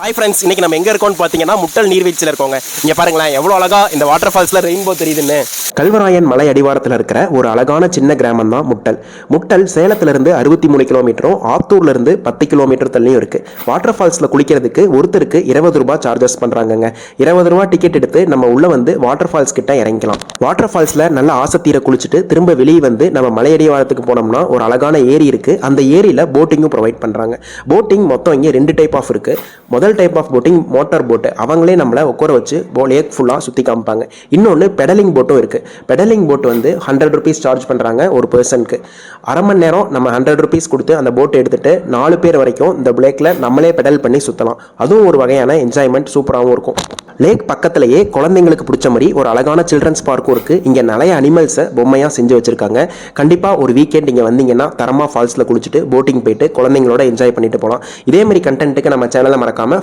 Hi friends இன்னைக்கு நம்ம எங்கே இருக்கோம்னு பார்த்தீங்கன்னா முட்டல் நீர்வீழ்ச்சியில் இருக்கோங்க. இங்கே பாருங்களேன் எவ்வளோ அழகா இந்த வாட்டர் ஃபால்ஸில் ரெயின்போ தெரியுதுன்னு. கல்வராயன் மலை அடிவாரத்தில் இருக்கிற ஒரு அழகான சின்ன கிராமம் தான் முட்டல். முட்டல் சேலத்திலிருந்து அறுபத்தி மூணு கிலோமீட்டரும் ஆத்தூர்லேருந்து பத்து கிலோமீட்டர் தள்ளியும் இருக்குது வாட்டர் ஃபால்ஸில் குளிக்கிறதுக்கு ஒருத்தருக்கு இருபது ரூபாய் சார்ஜஸ் பண்ணுறாங்கங்க இருபது ரூபா டிக்கெட் எடுத்து நம்ம உள்ளே வந்து வாட்டர் ஃபால்ஸ் கிட்ட இறங்கிக்கலாம். வாட்டர் ஃபால்ஸில் நல்ல ஆசத்தீரை குளிச்சுட்டு திரும்ப வெளியே வந்து நம்ம மலை அடிவாரத்துக்கு போனோம்னா ஒரு அழகான ஏரி இருக்குது அந்த ஏரியில் போட்டிங்கும் ப்ரொவைட் பண்ணுறாங்க போட்டிங் மொத்தம் இங்கே ரெண்டு டைப் ஆஃப் இருக்குது முதல் டைப் ஆஃப் போட்டிங் மோட்டார் போட்டு அவங்களே நம்மளை உட்கார வச்சு லேக் ஃபுல்லாக சுற்றி காமிப்பாங்க. இன்னொன்று பெடலிங் போட்டும் இருக்குது பெடலிங் போட் வந்து ஹண்ட்ரட் ருபீஸ் சார்ஜ் பண்ணுறாங்க ஒரு பர்சனுக்கு அரை மணி நேரம் நம்ம ஹண்ட்ரட் ருபீஸ் கொடுத்து அந்த போட்டை எடுத்துட்டு நாலு பேர் வரைக்கும் இந்த பிளேக்கில் நம்மளே பெடல் பண்ணி சுற்றலாம் அதுவும் ஒரு வகையான என்ஜாய்மெண்ட் சூப்பராகவும் இருக்கும். லேக் பக்கத்திலேயே குழந்தைங்களுக்கு பிடிச்ச மாதிரி ஒரு அழகான சில்ட்ரன்ஸ் பார்க்கும் இருக்குது இங்கே நிறைய அனிமல்ஸை பொம்மையாக செஞ்சு வச்சுருக்காங்க. கண்டிப்பாக ஒரு வீக்கெண்ட் இங்கே வந்தீங்கன்னா தரமாக ஃபால்ஸில் குளிச்சுட்டு போட்டிங் போயிட்டு குழந்தைங்களோட என்ஜாய் பண்ணிட்டு போகலாம் இதே மாதிரி கண்டென்ட்டுக்கு நம்ம சேனலை மறக்காமல்